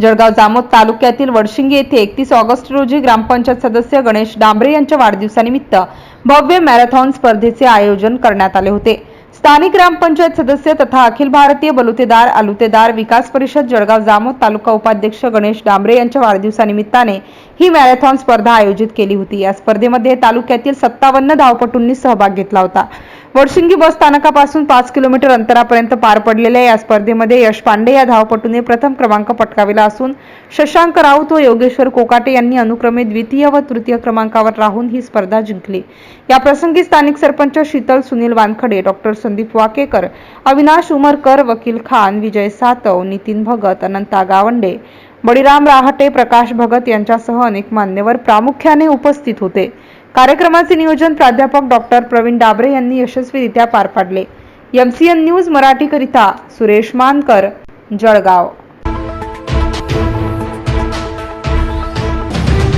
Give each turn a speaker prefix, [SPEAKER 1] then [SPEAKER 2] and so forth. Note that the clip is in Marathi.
[SPEAKER 1] जळगाव जामोद तालुक्यातील वडशिंगी येथे एकतीस ऑगस्ट रोजी ग्रामपंचायत सदस्य गणेश डांबरे यांच्या वाढदिवसानिमित्त भव्य मॅरेथॉन स्पर्धेचे आयोजन करण्यात आले होते. स्थानिक ग्रामपंचायत सदस्य तथा अखिल भारतीय बलुतेदार आलुतेदार विकास परिषद जळगाव जामोद तालुका उपाध्यक्ष गणेश डांबरे यांच्या वाढदिवसानिमित्ताने ही मॅरेथॉन स्पर्धा आयोजित केली होती. या स्पर्धेमध्ये तालुक्यातील सत्तावन्न धावपटूंनी सहभाग घेतला होता. वडशिंगी बस स्थानकापासून पाच किलोमीटर अंतरापर्यंत पार पडलेल्या या स्पर्धेमध्ये यश पांडे या धावपटूने प्रथम क्रमांक पटकाविला असून शशांक राऊत व योगेश्वर कोकाटे यांनी अनुक्रमे द्वितीय व तृतीय क्रमांकावर राहून ही स्पर्धा जिंकली. या प्रसंगी स्थानिक सरपंच शीतल सुनील वानखडे डॉक्टर संदीप वाकेकर अविनाश उमरकर वकील खान विजय सातव नितीन भगत अनंता गावंडे बळीराम राहटे प्रकाश भगत यांच्यासह अनेक मान्यवर प्रामुख्याने उपस्थित होते. कार्यक्रमाचे नियोजन प्राध्यापक डॉक्टर प्रवीण डाबरे यांनी यशस्वीरित्या पार पाडले. एमसीएन न्यूज मराठीकरिता सुरेश मानकर जळगाव.